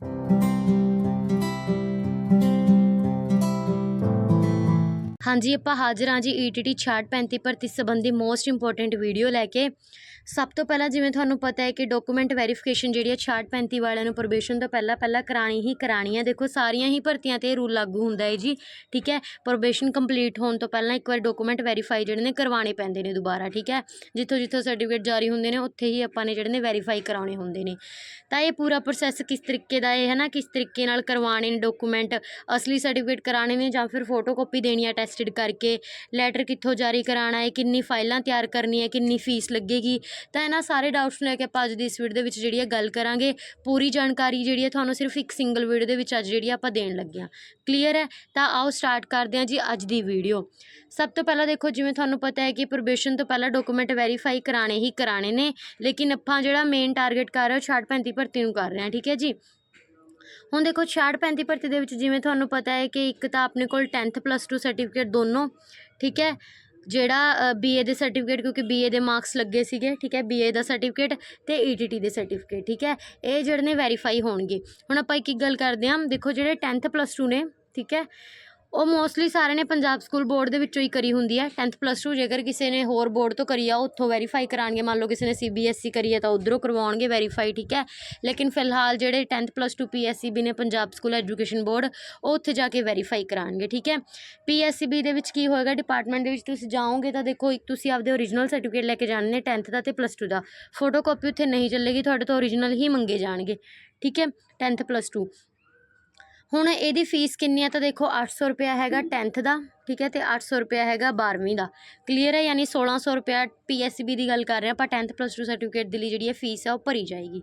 Thank you. ਹਾਂਜੀ, ਆਪਾਂ ਹਾਜ਼ਰ ਹਾਂ ਜੀ ਈਟੀਟੀ 6635 ਭਰਤੀ ਸੰਬੰਧੀ ਮੋਸਟ ਇੰਪੋਰਟੈਂਟ ਵੀਡੀਓ ਲੈ ਕੇ। ਸਭ ਤੋਂ ਪਹਿਲਾਂ ਜਿਵੇਂ ਤੁਹਾਨੂੰ ਪਤਾ ਹੈ ਕਿ ਡਾਕੂਮੈਂਟ ਵੈਰੀਫਿਕੇਸ਼ਨ ਜਿਹੜੀ ਹੈ 6635 ਵਾਲਿਆਂ ਨੂੰ ਪ੍ਰੋਬੇਸ਼ਨ ਤੋਂ ਪਹਿਲਾਂ ਪਹਿਲਾਂ ਕਰਾਣੀ ਹੀ ਕਰਾਣੀ ਹੈ ਦੇਖੋ, ਸਾਰੀਆਂ ਹੀ ਭਰਤੀਆਂ ਤੇ ਇਹ ਰੂਲ ਲਾਗੂ ਹੁੰਦਾ ਹੈ ਜੀ, ਠੀਕ ਹੈ? ਪ੍ਰੋਬੇਸ਼ਨ ਕੰਪਲੀਟ ਹੋਣ ਤੋਂ ਪਹਿਲਾਂ ਇੱਕ ਵਾਰ ਡਾਕੂਮੈਂਟ ਵੈਰੀਫਾਈ ਜਿਹੜੇ ਨੇ ਕਰਵਾਉਣੇ ਪੈਂਦੇ ਨੇ ਦੁਬਾਰਾ, ਠੀਕ ਹੈ? ਜਿੱਥੋਂ ਜਿੱਥੋਂ ਸਰਟੀਫਿਕੇਟ ਜਾਰੀ ਹੁੰਦੇ ਨੇ, ਉੱਥੇ ਹੀ ਆਪਾਂ ਨੇ ਜਿਹੜੇ ਨੇ ਵੈਰੀਫਾਈ ਕਰਾਉਣੇ ਹੁੰਦੇ ਨੇ। ਤਾਂ ਇਹ ਪੂਰਾ ਪ੍ਰੋਸੈਸ ਕਿਸ ਤਰੀਕੇ ਦਾ ਹੈ ਨਾ? ਕਿਸ ਤਰੀਕੇ ਨਾਲ ਕਰਵਾਉਣੇ ਨੇ ਡਾਕੂਮੈਂਟ ਅਸਲੀ ਸਰਟੀਫਿਕੇਟ ਕਰਾਣੇ ਨੇ ਜਾਂ ਫਿਰ ਫੋਟੋ ਕਾਪੀ ਦੇਣੀ ਹੈ ਟੈਸਟਡ ਕਰਕੇ ਲੈਟਰ ਕਿੱਥੋਂ ਜਾਰੀ ਕਰਾਉਣਾ ਹੈ, ਕਿੰਨੀ ਫਾਈਲਾਂ ਤਿਆਰ ਕਰਨੀ ਹੈ, ਕਿੰਨੀ ਫੀਸ ਲੱਗੇਗੀ। ਤਾਂ ਇਹਨਾਂ ਸਾਰੇ ਡਾਊਟਸ ਨੂੰ ਲੈ ਕੇ ਆਪਾਂ ਅੱਜ ਦੀ ਇਸ ਵੀਡੀਓ ਦੇ ਵਿੱਚ ਜਿਹੜੀ ਹੈ ਗੱਲ ਕਰਾਂਗੇ। ਪੂਰੀ ਜਾਣਕਾਰੀ ਜਿਹੜੀ ਹੈ ਤੁਹਾਨੂੰ ਸਿਰਫ ਇੱਕ ਸਿੰਗਲ ਵੀਡੀਓ ਦੇ ਵਿੱਚ ਅੱਜ ਜਿਹੜੀ ਆਪਾਂ ਦੇਣ ਲੱਗੇ ਹਾਂ। ਕਲੀਅਰ ਹੈ? ਤਾਂ ਆਓ ਸਟਾਰਟ ਕਰਦੇ ਹਾਂ ਜੀ ਅੱਜ ਦੀ ਵੀਡੀਓ ਸਭ ਤੋਂ ਪਹਿਲਾਂ ਦੇਖੋ, ਜਿਵੇਂ ਤੁਹਾਨੂੰ ਪਤਾ ਹੈ ਕਿ ਪ੍ਰੋਬੇਸ਼ਨ ਤੋਂ ਪਹਿਲਾਂ ਡਾਕੂਮੈਂਟ ਵੈਰੀਫਾਈ ਕਰਾਣੇ ਹੀ ਕਰਾਣੇ ਨੇ, ਲੇਕਿਨ ਆਪਾਂ ਜਿਹੜਾ ਮੇਨ ਟਾਰਗੇਟ ਕਰ ਰਹੇ ਹਾਂ 65 ਭਰਤੀ ਨੂੰ ਕਰ ਰਹੇ ਹਾਂ, ਠੀਕ ਹੈ ਜੀ? ਹੁਣ ਦੇਖੋ 66 35 ਭਰਤੀ ਦੇ ਵਿੱਚ ਜਿਵੇਂ ਤੁਹਾਨੂੰ ਪਤਾ ਹੈ ਕਿ ਇੱਕ ਤਾਂ ਆਪਣੇ ਕੋਲ 10th ਪਲੱਸ 2 ਸਰਟੀਫਿਕੇਟ ਦੋਨੋਂ, ਠੀਕ ਹੈ? ਜਿਹੜਾ ਬੀਏ ਦੇ ਸਰਟੀਫਿਕੇਟ ਕਿਉਂਕਿ ਬੀਏ ਦੇ ਮਾਰਕਸ ਲੱਗੇ ਸੀਗੇ, ਠੀਕ ਹੈ? ਬੀਏ ਦਾ ਸਰਟੀਫਿਕੇਟ ਤੇ ਈਟੀਟੀ ਦੇ ਸਰਟੀਫਿਕੇਟ ਠੀਕ ਹੈ? ਇਹ ਜਿਹੜੇ ਨੇ ਵੈਰੀਫਾਈ ਹੋਣਗੇ। ਹੁਣ ਆਪਾਂ ਇੱਕ ਇੱਕ ਗੱਲ ਕਰਦੇ ਹਾਂ। ਦੇਖੋ ਜਿਹੜੇ 10th ਪਲੱਸ 2 ਨੇ, ਠੀਕ ਹੈ? ਉਹ ਮੋਸਟਲੀ ਸਾਰੇ ਨੇ ਪੰਜਾਬ ਸਕੂਲ ਬੋਰਡ ਦੇ ਵਿੱਚੋਂ ਹੀ ਕਰੀ ਹੁੰਦੀ ਹੈ 10th ਪਲੱਸ 2 ਜੇਕਰ ਕਿਸੇ ਨੇ ਹੋਰ ਬੋਰਡ ਤੋਂ ਕਰੀ ਆ ਉੱਥੋਂ ਵੈਰੀਫਾਈ ਕਰਾਣਗੇ ਮੰਨ ਲਓ ਕਿਸੇ ਨੇ ਸੀਬੀਐਸਈ ਕਰੀ ਹੈ ਤਾਂ ਉਧਰੋਂ ਕਰਵਾਉਣਗੇ ਵੈਰੀਫਾਈ ਠੀਕ ਹੈ? ਲੇਕਿਨ ਫਿਲਹਾਲ ਜਿਹੜੇ 10th ਪਲੱਸ 2 ਪੀਐਸਸੀਬੀ ਨੇ ਪੰਜਾਬ ਸਕੂਲ ਐਜੂਕੇਸ਼ਨ ਬੋਰਡ ਉਹ ਉੱਥੇ ਜਾ ਕੇ ਵੈਰੀਫਾਈ ਕਰਾਣਗੇ ਠੀਕ ਹੈ? ਪੀਐਸਸੀਬੀ ਦੇ ਵਿੱਚ ਕੀ ਹੋਏਗਾ? ਡਿਪਾਰਟਮੈਂਟ ਦੇ ਵਿੱਚ ਤੁਸੀਂ ਜਾਓਗੇ ਤਾਂ ਦੇਖੋ, ਇੱਕ ਤੁਸੀਂ ਆਪਦੇ ਓਰੀਜਨਲ ਸਰਟੀਫਿਕੇਟ ਲੈ ਕੇ ਜਾਣੇ ਨੇ 10th ਦਾ ਤੇ ਪਲੱਸ 2 ਦਾ। ਫੋਟੋ ਕਾਪੀ ਉੱਥੇ ਨਹੀਂ ਚੱਲੇਗੀ, ਤੁਹਾਡੇ ਤੋਂ ਓਰੀਜਨਲ ਹੀ ਮੰਗੇ ਜਾਣਗੇ, ਠੀਕ ਹੈ? 10th ਪਲੱਸ 2 ਹੁਣ ਇਹਦੀ ਫੀਸ ਕਿੰਨੀ ਹੈ ਤਾਂ ਦੇਖੋ 800 ਰੁਪਿਆ ਹੈਗਾ 10th ਦਾ। ਠੀਕ ਹੈ, ਤੇ 800 ਰੁਪਿਆ ਹੈਗਾ 12ਵੀਂ ਦਾ। ਕਲੀਅਰ ਹੈ, ਯਾਨੀ 1600 ਰੁਪਿਆ ਪੀਐਸਸੀਬੀ ਦੀ ਗੱਲ ਕਰ ਰਹੇ ਹਾਂ ਆਪਾਂ 10th ਪਲੱਸ 2 ਸਰਟੀਫਿਕੇਟ ਦੇ ਲਈ ਜਿਹੜੀ ਹੈ ਫੀਸ ਹੈ, ਉਹ ਭਰੀ ਜਾਏਗੀ।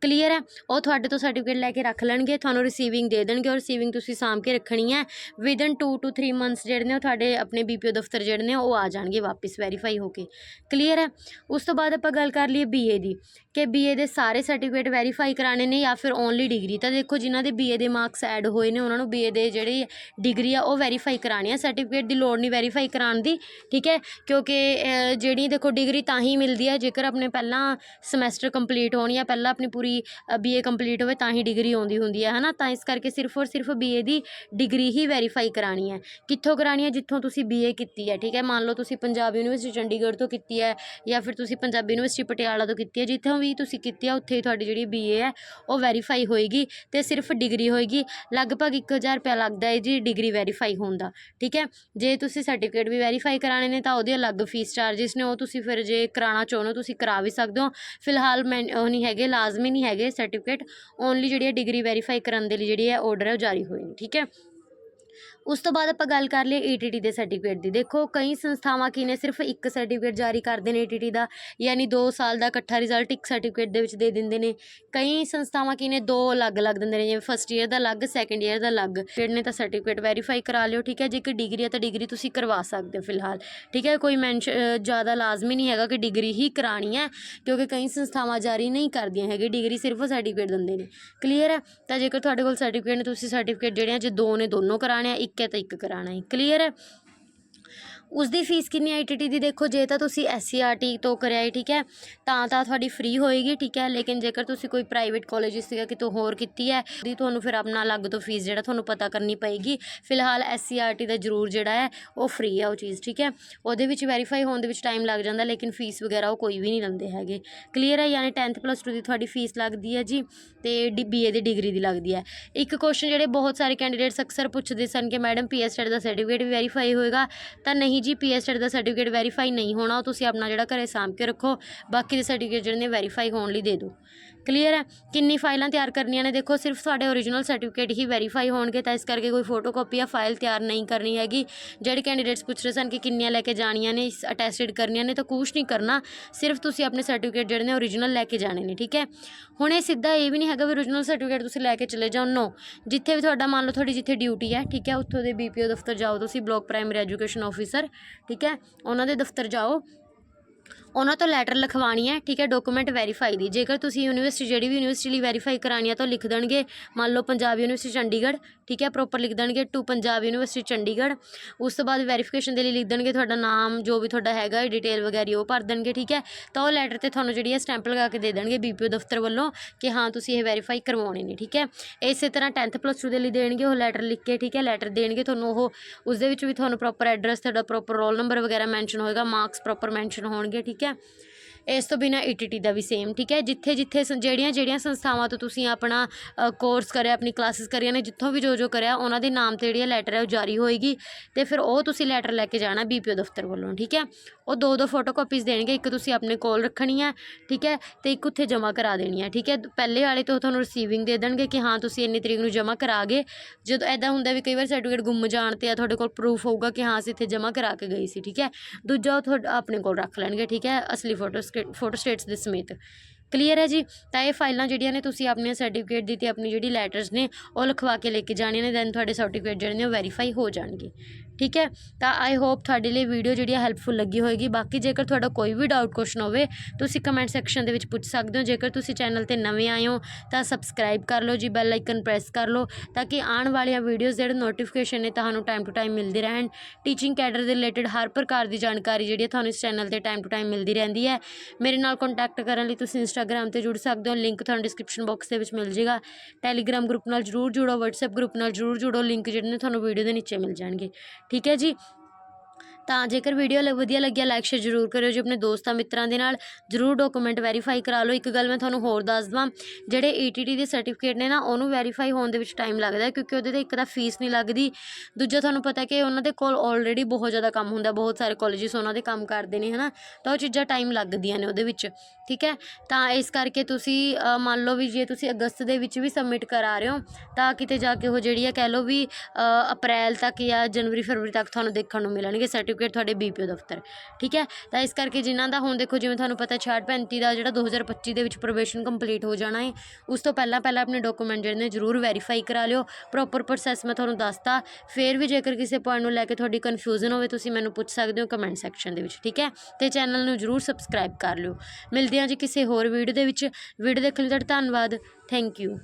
ਕਲੀਅਰ ਹੈ? ਉਹ ਤੁਹਾਡੇ ਤੋਂ ਸਰਟੀਫਿਕੇਟ ਲੈ ਕੇ ਰੱਖ ਲੈਣਗੇ, ਤੁਹਾਨੂੰ ਰਿਸੀਵਿੰਗ ਦੇ ਦੇਣਗੇ ਔਰ ਰਿਸੀਵਿੰਗ ਤੁਸੀਂ ਸਾਂਭ ਕੇ ਰੱਖਣੀ ਹੈ। ਵਿਦਨ 2 ਟੂ 3 ਮੰਥਸ ਜਿਹੜੇ ਨੇ ਉਹ ਤੁਹਾਡੇ ਆਪਣੇ ਬੀਪੀਓ ਦਫ਼ਤਰ ਜਿਹੜੇ ਨੇ, ਉਹ ਆ ਜਾਣਗੇ ਵਾਪਸ ਵੈਰੀਫਾਈ ਹੋ ਕੇ। ਕਲੀਅਰ ਹੈ? ਉਸ ਤੋਂ ਬਾਅਦ ਆਪਾਂ ਗੱਲ ਕਰ ਲਈਏ ਬੀਏ ਦੀ, ਕਿ ਬੀਏ ਦੇ ਸਾਰੇ ਸਰਟੀਫਿਕੇਟ ਵੈਰੀਫਾਈ ਕਰਾਣੇ ਨੇ ਜਾਂ ਫਿਰ ਓਨਲੀ ਡਿਗਰੀ ਤਾਂ ਦੇਖੋ, ਜਿਨ੍ਹਾਂ ਦੇ ਬੀਏ ਦੇ ਮਾਰਕਸ ਐਡ ਹੋਏ ਨੇ, ਉਹਨਾਂ ਨੂੰ ਬੀਏ ਦੇ ਜਿਹੜੀ ਡਿਗਰੀ ਆ, ਉਹ ਵੈਰੀਫਾਈ ਕਰਾਣੀ ਆ ਸਰਟੀਫਿਕੇਟ ਦੀ ਲੋੜ ਨਹੀਂ ਵੈਰੀਫਾਈ ਕਰਾਉਣ ਦੀ, ਠੀਕ ਹੈ? ਕਿਉਂਕਿ ਜਿਹੜੀ ਦੇਖੋ ਡਿਗਰੀ ਤਾਂ ਹੀ ਮਿਲਦੀ ਹੈ, ਜੇਕਰ ਆਪਣੇ ਪਹਿਲਾਂ ਸਮੈਸਟਰ ਕੰਪਲੀਟ ਹੋਣ ਜਾਂ ਪਹਿਲਾਂ ਆਪਣੀ ਪੂਰੀ ਬੀਏ ਕੰਪਲੀਟ ਹੋਵੇ ਤਾਂ ਹੀ ਡਿਗਰੀ ਆਉਂਦੀ ਹੁੰਦੀ ਹੈ ਹੈ ਨਾ ਤਾਂ ਇਸ ਕਰਕੇ ਸਿਰਫ ਔਰ ਸਿਰਫ ਬੀਏ ਦੀ ਡਿਗਰੀ ਹੀ ਵੈਰੀਫਾਈ ਕਰਾਣੀ ਹੈ। ਕਿੱਥੋਂ ਕਰਾਣੀ ਹੈ? ਜਿੱਥੋਂ ਤੁਸੀਂ ਬੀਏ ਕੀਤੀ ਹੈ, ਠੀਕ ਹੈ? ਮੰਨ ਲਓ ਤੁਸੀਂ ਪੰਜਾਬ ਯੂਨੀਵਰਸਿਟੀ ਚੰਡੀਗੜ੍ਹ ਤੋਂ ਕੀਤੀ ਹੈ ਜਾਂ ਫਿਰ ਤੁਸੀਂ ਪੰਜਾਬ ਯੂਨੀਵਰਸਿਟੀ ਪਟਿਆਲਾ ਤੋਂ ਕੀਤੀ ਹੈ, ਜਿੱਥੋਂ ਵੀ ਤੁਸੀਂ ਕੀਤੀ ਹੈ, ਉੱਥੇ ਹੀ ਤੁਹਾਡੀ ਜਿਹੜੀ ਬੀਏ ਹੈ, ਉਹ ਵੈਰੀਫਾਈ ਹੋਏਗੀ ਤੇ ਸਿਰਫ ਡਿਗਰੀ ਹੋਏਗੀ। ਲਗਭਗ 1000 ਰੁਪਇਆ ਲੱਗਦਾ ਹੈ ਜੀ ਡਿਗਰੀ ਵੈਰੀਫਾਈ ਹੋਣ ਦਾ, ਠੀਕ ਹੈ? ਜੇ ਤੁਸੀਂ ਸਰਟੀਫਿਕੇਟ ਵੀ ਵੈਰੀਫਾਈ ਕਰਾਣੇ ਨੇ ਤਾਂ ਉਹਦੇ ਅਲੱਗ ਫੀਸ ਚਾਰजेस ਨੇ, ਉਹ ਤੁਸੀਂ ਫਿਰ ਜੇ ਕਰਾਉਣਾ ਚਾਹੁੰਦੇ ਹੋ ਤੁਸੀਂ ਕਰਾ ਵੀ ਸਕਦੇ ਹੋ। ਫਿਲਹਾਲ ਮੈਂ, ਉਹ ਨਹੀਂ ਹੈਗੇ, ਲਾਜ਼ਮੀ ਨਹੀਂ ਹੈਗੇ ਸਰਟੀਫਿਕੇਟ ਓਨਲੀ ਜਿਹੜੀ ਹੈ ਡਿਗਰੀ ਵੈਰੀਫਾਈ ਕਰਨ ਦੇ ਲਈ ਜਿਹੜੀ ਹੈ ਆਰਡਰ ਹੈ ਉਹ ਜਾਰੀ ਹੋਏ ਨੇ, ਠੀਕ ਹੈ? ਉਸ ਤੋਂ ਬਾਅਦ ਆਪਾਂ ਗੱਲ ਕਰ ਲਈਏ ਈਟੀਟੀ ਦੇ ਸਰਟੀਫਿਕੇਟ ਦੀ। ਦੇਖੋ, ਕਈ ਸੰਸਥਾਵਾਂ ਕੀ ਨੇ, ਸਿਰਫ ਇੱਕ ਸਰਟੀਫਿਕੇਟ ਜਾਰੀ ਕਰਦੇ ਨੇ ਈਟੀਟੀ ਦਾ, ਯਾਨੀ 2 ਸਾਲ ਦਾ ਇਕੱਠਾ ਰਿਜ਼ਲਟ ਇੱਕ ਸਰਟੀਫਿਕੇਟ ਦੇ ਵਿੱਚ ਦੇ ਦਿੰਦੇ ਨੇ। ਕਈ ਸੰਸਥਾਵਾਂ ਕੀ ਨੇ, ਦੋ ਅਲੱਗ-ਅਲੱਗ ਦਿੰਦੇ ਨੇ, ਜਿਵੇਂ ਫਸਟ ਈਅਰ ਦਾ ਅਲੱਗ ਸੈਕੰਡ ਈਅਰ ਦਾ ਅਲੱਗ। ਫਿਰ ਨੇ ਤਾਂ ਸਰਟੀਫਿਕੇਟ ਵੈਰੀਫਾਈ ਕਰਾ ਲਿਓ, ਠੀਕ ਹੈ? ਜੇ ਕਿ ਡਿਗਰੀ ਹੈ ਤਾਂ ਡਿਗਰੀ ਤੁਸੀਂ ਕਰਵਾ ਸਕਦੇ ਹੋ ਫਿਲਹਾਲ। ਠੀਕ ਹੈ? ਕੋਈ ਮੈਂਸ਼ ਜ਼ਿਆਦਾ ਲਾਜ਼ਮੀ ਨਹੀਂ ਹੈਗਾ ਕਿ ਡਿਗਰੀ ਹੀ ਕਰਾਣੀ ਹੈ, ਕਿਉਂਕਿ ਕਈ ਸੰਸਥਾਵਾਂ ਜਾਰੀ ਨਹੀਂ ਕਰਦੀਆਂ ਹੈਗੀ ਡਿਗਰੀ ਸਿਰਫ ਸਰਟੀਫਿਕੇਟ ਦਿੰਦੇ ਨੇ। ਕਲੀਅਰ ਹੈ? ਤਾਂ ਜੇਕਰ ਤੁਹਾਡੇ ਕੋਲ ਸਰਟੀਫਿਕੇਟ ਨੇ, ਤੁਸੀਂ ਸਰਟੀਫਿਕੇਟ ਜਿਹੜੇ ਆ ਜੇ ਦੋ ਨੇ, ਦੋਨੋਂ ਕਰਾਣੇ ਆ, ਇੱਕ ਹੈ ਤਾਂ ਇੱਕ ਕਰਾਣਾ ਹੈ ਕਲੀਅਰ ਹੈ? ਉਸ ਦੀ ਫੀਸ ਕਿੰਨੀ ਹੈ ਆਈਟੀਟੀ ਦੀ? ਦੇਖੋ, ਜੇ ਤਾਂ ਤੁਸੀਂ ਐਸਸੀਆਰਟੀ ਤੋਂ ਕਰਿਆ ਹੈ ਠੀਕ ਹੈ, ਤਾਂ ਤਾਂ ਤੁਹਾਡੀ ਫ੍ਰੀ ਹੋਏਗੀ, ਠੀਕ ਹੈ, ਲੇਕਿਨ ਜੇਕਰ ਤੁਸੀਂ ਕੋਈ ਪ੍ਰਾਈਵੇਟ ਕਾਲਜ ਸੀਗਾ, ਕਿਤੋਂ ਹੋਰ ਕੀਤੀ ਹੈ ਦੀ ਤੁਹਾਨੂੰ ਫਿਰ ਆਪਣਾ ਅਲੱਗ ਤੋਂ ਫੀਸ ਜਿਹੜਾ ਤੁਹਾਨੂੰ ਪਤਾ ਕਰਨੀ ਪਏਗੀ। ਫਿਲਹਾਲ ਐਸਸੀਆਰਟੀ ਦਾ ਜ਼ਰੂਰ ਜਿਹੜਾ ਹੈ, ਉਹ ਫ੍ਰੀ ਹੈ ਉਹ ਚੀਜ਼, ਠੀਕ ਹੈ। ਉਹਦੇ ਵਿੱਚ ਵੈਰੀਫਾਈ ਹੋਣ ਦੇ ਵਿੱਚ ਟਾਈਮ ਲੱਗ ਜਾਂਦਾ, ਲੇਕਿਨ ਫੀਸ ਵਗੈਰਾ ਉਹ ਕੋਈ ਵੀ ਨਹੀਂ ਲੈਂਦੇ ਹੈਗੇ। ਕਲੀਅਰ ਹੈ, ਯਾਨੀ 10th ਪਲੱਸ 2 ਦੀ ਤੁਹਾਡੀ ਫੀਸ ਲੱਗਦੀ ਹੈ ਜੀ, ਤੇ ਡੀ ਬੀਏ ਦੀ ਡਿਗਰੀ ਦੀ ਲੱਗਦੀ ਹੈ। ਇੱਕ ਕੁਐਸਚਨ ਜਿਹੜੇ ਬਹੁਤ ਸਾਰੇ ਕੈਂਡੀਡੇਟਸ ਅਕਸਰ ਪੁੱਛਦੇ ਸਨ ਕਿ ਮੈਡਮ ਪੀਐਸਟੈਟ ਦਾ ਸਰਟੀਫਿਕੇਟ ਵੀ ਵੈਰੀਫਾਈ ਹੋਏਗਾ, ਤਾਂ ਨਹੀਂ ਜੀ ਪੀਐਸਟੈਟ ਦਾ ਸਰਟੀਫਿਕੇਟ ਵੈਰੀਫਾਈ ਨਹੀਂ ਹੋਣਾ, ਉਹ ਤੁਸੀਂ ਆਪਣਾ ਜਿਹੜਾ ਘਰੇ ਸਾਂਭ ਕੇ ਰੱਖੋ, ਬਾਕੀ ਦੇ ਸਰਟੀਫਿਕੇਟ ਜਿਹੜੇ ਨੇ ਵੈਰੀਫਾਈ ਹੋਣ ਲਈ ਦੇ ਦਿਓ। ਕਲੀਅਰ ਹੈ? ਕਿੰਨੀ ਫਾਈਲਾਂ ਤਿਆਰ ਕਰਨੀਆਂ ਨੇ? ਦੇਖੋ, ਸਿਰਫ ਤੁਹਾਡੇ ਓਰੀਜਨਲ ਸਰਟੀਫਿਕੇਟ ਹੀ ਵੈਰੀਫਾਈ ਹੋਣਗੇ, ਤਾਂ ਇਸ ਕਰਕੇ ਕੋਈ ਫੋਟੋਕਾਪੀ ਜਾਂ ਫਾਈਲ ਤਿਆਰ ਨਹੀਂ ਕਰਨੀ ਹੈਗੀ। ਜਿਹੜੇ ਕੈਂਡੀਡੇਟਸ ਪੁੱਛ ਰਹੇ ਸਨ ਕਿ ਕਿੰਨੀਆਂ ਲੈ ਕੇ ਜਾਣੀਆਂ ਨੇ ਅਟੈਸਟਡ ਕਰਨੀਆਂ ਨੇ, ਤਾਂ ਕੁਛ ਨਹੀਂ ਕਰਨਾ। ਸਿਰਫ ਤੁਸੀਂ ਆਪਣੇ ਸਰਟੀਫਿਕੇਟ ਜਿਹੜੇ ਨੇ ਓਰੀਜਨਲ ਲੈ ਕੇ ਜਾਣੇ ਨੇ, ਠੀਕ ਹੈ? ਹੁਣ ਇਹ ਸਿੱਧਾ ਇਹ ਵੀ ਨਹੀਂ ਹੈਗਾ ਵੀ ਓਰੀਜਨਲ ਸਰਟੀਫਿਕੇਟ ਤੁਸੀਂ ਲੈ ਕੇ ਚਲੇ ਜਾਓ। ਨੋ ਜਿੱਥੇ ਵੀ ਤੁਹਾਡਾ, ਮੰਨ ਲਓ ਤੁਹਾਡੀ ਜਿੱਥੇ ਡਿਊਟੀ ਹੈ, ਠੀਕ ਹੈ? ਉੱਥੋਂ ਦੇ ਬੀਪੀਓ ਦਫ਼ਤਰ ਜਾਓ ਤੁਸੀਂ ਬਲਾਕ ਪ੍ਰਾਇਮਰੀ ਐਜੂਕੇਸ਼ਨ ਆਫੀਸਰ ਠੀਕ ਹੈ? ਉਹਨਾਂ ਦੇ ਦਫ਼ਤਰ ਜਾਓ। ਉਹਨਾਂ ਤੋਂ ਲੈਟਰ ਲਿਖਵਾਉਣੀ ਹੈ, ਠੀਕ ਹੈ ਡਾਕੂਮੈਂਟ ਵੈਰੀਫਾਈ ਦੀ। ਜੇਕਰ ਤੁਸੀਂ ਯੂਨੀਵਰਸਿਟੀ ਜਿਹੜੀ ਵੀ ਯੂਨੀਵਰਸਿਟੀ ਲਈ ਵੈਰੀਫਾਈ ਕਰਾਉਣੀ ਹੈ, ਤਾਂ ਲਿਖ ਦੇਣਗੇ। ਮੰਨ ਲਓ ਪੰਜਾਬ ਯੂਨੀਵਰਸਿਟੀ ਚੰਡੀਗੜ੍ਹ, ਠੀਕ ਹੈ ਪ੍ਰੋਪਰ ਲਿਖ ਦੇਣਗੇ ਟੂ ਪੰਜਾਬ ਯੂਨੀਵਰਸਿਟੀ ਚੰਡੀਗੜ੍ਹ। ਉਸ ਤੋਂ ਬਾਅਦ ਵੈਰੀਫਿਕੇਸ਼ਨ ਦੇ ਲਈ ਲਿਖ ਦੇਣਗੇ ਤੁਹਾਡਾ ਨਾਮ, ਜੋ ਵੀ ਤੁਹਾਡਾ ਹੈਗਾ ਡਿਟੇਲ ਵਗੈਰਾ ਉਹ ਭਰ ਦੇਣਗੇ, ਠੀਕ ਹੈ। ਤਾਂ ਉਹ ਲੈਟਰ ਤੇ ਤੁਹਾਨੂੰ ਜਿਹੜੀ ਹੈ ਸਟੈਂਪ ਲਗਾ ਕੇ ਦੇ ਦੇਣਗੇ ਬੀਪੀਓ ਦਫ਼ਤਰ ਵੱਲੋਂ ਕਿ ਹਾਂ, ਤੁਸੀਂ ਇਹ ਵੈਰੀਫਾਈ ਕਰਵਾਉਣੇ ਨੇ, ਠੀਕ ਹੈ। ਇਸੇ ਤਰ੍ਹਾਂ 10th ਪਲੱਸ 2 ਦੇ ਲਈ ਦੇਣਗੇ, ਉਹ ਲੈਟਰ ਲਿਖ ਕੇ, ਠੀਕ ਹੈ ਲੈਟਰ ਦੇਣਗੇ ਤੁਹਾਨੂੰ ਉਹ ਉਸ ਦੇ ਵਿੱਚ ਵੀ ਤੁਹਾਨੂੰ ਪ੍ਰੋਪਰ ਐਡਰੈਸ ਤੁਹਾਡਾ ਪ੍ਰੋਪਰ ਰੋਲ ਨੰਬਰ ਵਗੈਰਾ ਮੈਂਸ਼ਨ ਹੋਏਗਾ ਮਾਰਕਸ ਪ੍ਰੋਪਰ ਮੈਂਸ਼ਨ ਹੋਣਗੇ, ਠੀਕ ਹੈ। ਠੀਕ ਹੈ? ਇਸ ਤੋਂ ਬਿਨਾ ਈਟੀਟੀ ਦਾ ਵੀ ਸੇਮ ਠੀਕ ਹੈ? ਜਿੱਥੇ ਜਿੱਥੇ ਜਿਹੜੀਆਂ ਜਿਹੜੀਆਂ ਸੰਸਥਾਵਾਂ ਤੋਂ ਤੁਸੀਂ ਆਪਣਾ ਕੋਰਸ ਕਰਿਆ, ਆਪਣੀ ਕਲਾਸਿਸ ਕਰੀਆਂ ਨੇ, ਜਿੱਥੋਂ ਵੀ ਜੋ ਜੋ ਕਰਿਆ, ਉਹਨਾਂ ਦੇ ਨਾਮ ਤੇ ਜਿਹੜੀ ਲੈਟਰ ਹੈ ਉਹ ਜਾਰੀ ਹੋਏਗੀ ਤੇ ਫਿਰ ਉਹ ਤੁਸੀਂ ਲੈਟਰ ਲੈ ਕੇ ਜਾਣਾ ਬੀਪੀਓ ਦਫ਼ਤਰ ਵੱਲੋਂ, ਠੀਕ ਹੈ? ਉਹ ਦੋ ਦੋ ਫੋਟੋ ਕਾਪੀਜ਼ ਦੇਣਗੇ, ਇੱਕ ਤੁਸੀਂ ਆਪਣੇ ਕੋਲ ਰੱਖਣੀ ਹੈ ਠੀਕ ਹੈ, ਤੇ ਇੱਕ ਉੱਥੇ ਜਮ੍ਹਾਂ ਕਰਾ ਦੇਣੀ ਹੈ ਠੀਕ ਹੈ। ਪਹਿਲੇ ਵਾਲੇ ਤੋਂ ਤੁਹਾਨੂੰ ਰਿਸੀਵਿੰਗ ਦੇ ਦੇਣਗੇ ਕਿ ਹਾਂ, ਤੁਸੀਂ ਇੰਨੀ ਤਰੀਕ ਨੂੰ ਜਮ੍ਹਾਂ ਕਰਾ ਗਏ। ਜਦੋਂ ਐਦਾਂ ਹੁੰਦਾ ਵੀ ਕਈ ਵਾਰ ਸਰਟੀਫਿਕੇਟ ਗੁੰਮ ਜਾਣ ਤੇ ਆ, ਤੁਹਾਡੇ ਕੋਲ ਪ੍ਰੂਫ ਹੋਊਗਾ ਕਿ ਹਾਂ, ਅਸੀਂ ਇੱਥੇ ਜਮ੍ਹਾਂ ਕਰਾ ਕੇ ਗਈ ਸੀ, ਠੀਕ ਹੈ। ਦੂਜਾ ਉਹ ਤੁਹਾਡਾ ਆਪਣੇ ਕੋਲ ਰੱਖ ਲੈਣਗੇ, ਠੀਕ ਹੈ, ਅਸਲੀ ਫੋਟੋ ਫੋਟੋ ਸਟੇਟਸ ਦੇ ਸਮੇਤ। ਕਲੀਅਰ ਹੈ ਜੀ? ਤਾਂ ਇਹ ਫਾਈਲਾਂ ਜਿਹੜੀਆਂ ਨੇ, ਤੁਸੀਂ ਆਪਣੀਆਂ ਸਰਟੀਫਿਕੇਟ ਦੀ ਤੇ ਆਪਣੀ ਜਿਹੜੀ ਲੈਟਰਸ ਨੇ, ਉਹ ਲਿਖਵਾ ਕੇ ਲੈ ਕੇ ਜਾਣੀਆਂ ਨੇ ਦੈਨ ਤੁਹਾਡੇ ਸਰਟੀਫਿਕੇਟ ਜਿਹੜੇ ਨੇ, ਉਹ ਵੈਰੀਫਾਈ ਹੋ ਜਾਣਗੇ। ਠੀਕ ਹੈ? ਤਾਂ ਆਈ ਹੋਪ ਤੁਹਾਡੇ ਲਈ ਵੀਡੀਓ ਜਿਹੜੀ ਹੈ ਹੈਲਪਫੁਲ ਲੱਗੀ ਹੋਏਗੀ। ਬਾਕੀ ਜੇਕਰ ਤੁਹਾਡਾ ਕੋਈ ਵੀ ਡਾਊਟ ਕੁਐਸਚਨ ਹੋਵੇ, ਤੁਸੀਂ ਕਮੈਂਟ ਸੈਕਸ਼ਨ ਦੇ ਵਿੱਚ ਪੁੱਛ ਸਕਦੇ ਹੋ। ਜੇਕਰ ਤੁਸੀਂ ਚੈਨਲ ਤੇ ਨਵੇਂ ਆਏ ਹੋ, ਤਾਂ ਸਬਸਕ੍ਰਾਈਬ ਕਰ ਲਓ ਜੀ ਬੈਲ ਆਈਕਨ ਪ੍ਰੈਸ ਕਰ ਲਓ, ਤਾਂ ਕਿ ਆਉਣ ਵਾਲੀਆਂ ਵੀਡੀਓਜ਼ ਜਿਹੜੇ ਨੋਟੀਫਿਕੇਸ਼ਨ ਨੇ, ਤੁਹਾਨੂੰ ਟਾਈਮ ਟੂ ਟਾਈਮ ਮਿਲਦੇ ਰਹਿਣ। ਟੀਚਿੰਗ ਕੈਡਰ ਦੇ ਰਿਲੇਟਡ ਹਰ ਪ੍ਰਕਾਰ ਦੀ ਜਾਣਕਾਰੀ ਜਿਹੜੀ ਹੈ ਤੁਹਾਨੂੰ ਇਸ ਚੈਨਲ ਤੇ ਟਾਈਮ ਟੂ ਟਾਈਮ ਮਿਲਦੀ ਰਹਿੰਦੀ ਹੈ। ਮੇਰੇ ਨਾਲ ਕੰਟੈਕਟ ਕਰਨ ਲਈ ਤੁਸੀਂ ਇੰਸਟਾਗ੍ਰam ਤੇ ਜੁੜ ਸਕਦੇ ਹੋ। ਲਿੰਕ ਤੁਹਾਨੂੰ ਡਿਸਕ੍ਰਿਪਸ਼ਨ ਬਾਕਸ ਦੇ ਵਿੱਚ ਮਿਲ ਜਾਏਗਾ ਟੈਲੀਗ੍ਰam ਗਰੁੱਪ ਨਾਲ ਜਰੂਰ ਜੁੜੋ, WhatsApp ਗਰੁੱਪ ਨਾਲ ਜਰੂਰ ਜੁੜੋ। ਲਿੰਕ ਜਿਹੜੇ ਨੇ ਤੁਹਾਨੂੰ ਵੀਡੀਓ ਦੇ ਨੀਚੇ ਮਿਲ ਜਾਣਗੇ। ਠੀਕ ਹੈ ਜੀ। ਤਾਂ ਜੇਕਰ ਵੀਡੀਓ ਲ ਵਧੀਆ ਲੱਗਿਆ ਲਾਈਕ ਸ਼ੇਅਰ ਜ਼ਰੂਰ ਕਰਿਓ। ਜੀ ਆਪਣੇ ਦੋਸਤਾਂ ਮਿੱਤਰਾਂ ਦੇ ਨਾਲ ਜ਼ਰੂਰ ਡਾਕੂਮੈਂਟ ਵੈਰੀਫਾਈ ਕਰਾ ਲਓ। ਇੱਕ ਗੱਲ ਮੈਂ ਤੁਹਾਨੂੰ ਹੋਰ ਦੱਸ ਦਵਾਂ, ਜਿਹੜੇ ਈਟੀਟੀ ਦੇ ਸਰਟੀਫਿਕੇਟ ਨੇ ਨਾ, ਉਹਨੂੰ ਵੈਰੀਫਾਈ ਹੋਣ ਦੇ ਵਿੱਚ ਟਾਈਮ ਲੱਗਦਾ ਕਿਉਂਕਿ ਉਹਦੇ ਤੇ ਇੱਕ ਤਾਂ ਫੀਸ ਨਹੀਂ ਲੱਗਦੀ। ਦੂਜਾ ਤੁਹਾਨੂੰ ਪਤਾ ਕਿ ਉਹਨਾਂ ਦੇ ਕੋਲ ਆਲਰੇਡੀ ਬਹੁਤ ਜ਼ਿਆਦਾ ਕੰਮ ਹੁੰਦਾ ਬਹੁਤ ਸਾਰੇ ਕਾਲਜਿਸ ਉਹਨਾਂ ਦੇ ਕੰਮ ਕਰਦੇ ਨੇ, ਹਨਾ? ਤਾਂ ਉਹ ਚੀਜ਼ਾਂ ਟਾਈਮ ਲੱਗਦੀਆਂ ਨੇ ਉਹਦੇ ਵਿੱਚ, ਠੀਕ ਹੈ? ਤਾਂ ਇਸ ਕਰਕੇ ਤੁਸੀਂ ਮੰਨ ਲਓ ਵੀ ਜੇ ਤੁਸੀਂ ਅਗਸਤ ਦੇ ਵਿੱਚ ਵੀ ਸਬਮਿਟ ਕਰਾ ਰਹੇ ਹੋ, ਤਾਂ ਕਿਤੇ ਜਾ ਕੇ ਉਹ ਜਿਹੜੀ ਆ ਕਹਿ ਲਓ ਵੀ ਅਪ੍ਰੈਲ ਤੱਕ ਜਾਂ ਜਨਵਰੀ, ਫਰਵਰੀ ਤੱਕ ਤੁਹਾਨੂੰ ਦੇਖਣ ਨੂੰ ਮਿਲਣਗੇ ਸਰਟੀਫਿਕੇਟ ਤੁਹਾਡੇ ਬੀਪੀਓ ਦਫ਼ਤਰ ਠੀਕ ਹੈ? ਤਾਂ ਇਸ ਕਰਕੇ ਜਿਨ੍ਹਾਂ ਦਾ ਹੁਣ ਦੇਖੋ, ਜਿਵੇਂ ਤੁਹਾਨੂੰ ਪਤਾ 66 35 ਦਾ ਜਿਹੜਾ 2025 ਦੇ ਵਿੱਚ ਪ੍ਰੋਬੇਸ਼ਨ ਕੰਪਲੀਟ ਹੋ ਜਾਣਾ ਹੈ ਉਸ ਤੋਂ ਪਹਿਲਾਂ ਪਹਿਲਾਂ ਆਪਣੇ ਡਾਕੂਮੈਂਟ ਜਿਹੜੇ ਨੇ ਜ਼ਰੂਰ ਵੈਰੀਫਾਈ ਕਰਾ ਲਿਓ। ਪ੍ਰੋਪਰ ਪ੍ਰੋਸੈਸ ਮੈਂ ਤੁਹਾਨੂੰ ਦੱਸਤਾ। ਫਿਰ ਵੀ ਜੇਕਰ ਕਿਸੇ ਪੁਆਇੰਟ ਨੂੰ ਲੈ ਕੇ ਤੁਹਾਡੀ ਕਨਫਿਊਜ਼ਨ ਹੋਵੇ, ਤੁਸੀਂ ਮੈਨੂੰ ਪੁੱਛ ਸਕਦੇ ਹੋ ਕਮੈਂਟ ਸੈਕਸ਼ਨ ਦੇ ਵਿੱਚ। ਠੀਕ ਹੈ? ਤੇ ਚੈਨਲ ਨੂੰ ਜ਼ਰੂਰ ਸਬਸਕ੍ਰਾਈਬ ਕਰ ਲਿਓ। ਮਿਲਦੇ ਹਾਂ ਜੀ ਕਿਸੇ ਹੋਰ ਵੀਡੀਓ ਦੇ ਵਿੱਚ। ਵੀਡੀਓ ਦੇਖਣ ਲਈ ਤੁਹਾਡਾ ਧੰਨਵਾਦ। Thank you